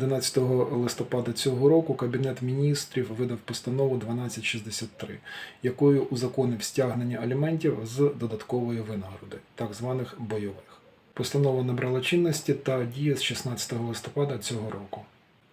11 листопада цього року Кабінет міністрів видав постанову 1263, якою узаконив стягнення аліментів з додаткової винагороди, так званих бойових. Постанова набрала чинності та діє з 16 листопада цього року.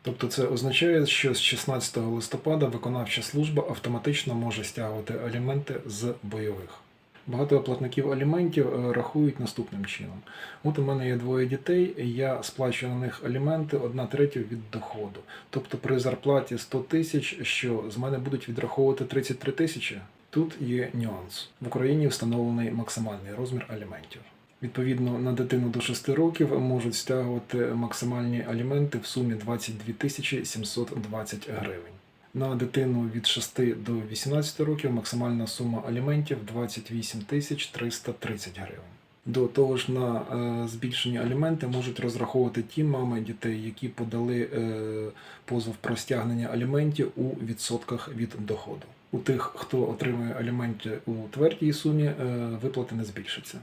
Тобто це означає, що з 16 листопада виконавча служба автоматично може стягувати аліменти з бойових. Багато платників аліментів е, рахують наступним чином. От у мене є двоє дітей, я сплачую на них аліменти 1 третя від доходу. Тобто при зарплаті 100 тисяч, що з мене будуть відраховувати 33 тисячі. Тут є нюанс. В Україні встановлений максимальний розмір аліментів. Відповідно, на дитину до 6 років можуть стягувати максимальні аліменти в сумі 22 тисячі 720 гривень. На дитину від 6 до 18 років максимальна сума аліментів 28 тисяч 330 гривень. До того ж, на е, збільшені аліменти можуть розраховувати ті мами дітей, які подали е, позов про стягнення аліментів у відсотках від доходу. У тих, хто отримує аліменти у твердій сумі, е, виплати не збільшаться.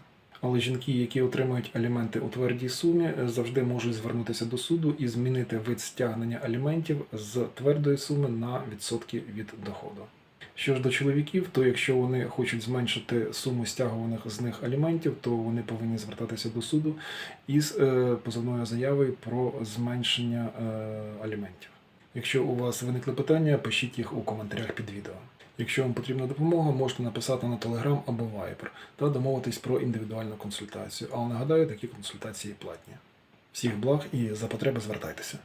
Але жінки, які отримують аліменти у твердій сумі, е, завжди можуть звернутися до суду і змінити вид стягнення аліментів з твердої суми на відсотки від доходу. Що ж до чоловіків, то якщо вони хочуть зменшити суму стягуваних з них аліментів, то вони повинні звертатися до суду із е, позовною заявою про зменшення е, аліментів. Якщо у вас виникли питання, пишіть їх у коментарях під відео. Якщо вам потрібна допомога, можете написати на Telegram або Viber та домовитись про індивідуальну консультацію. Але нагадаю, такі консультації платні. Всіх благ і за потреби звертайтеся.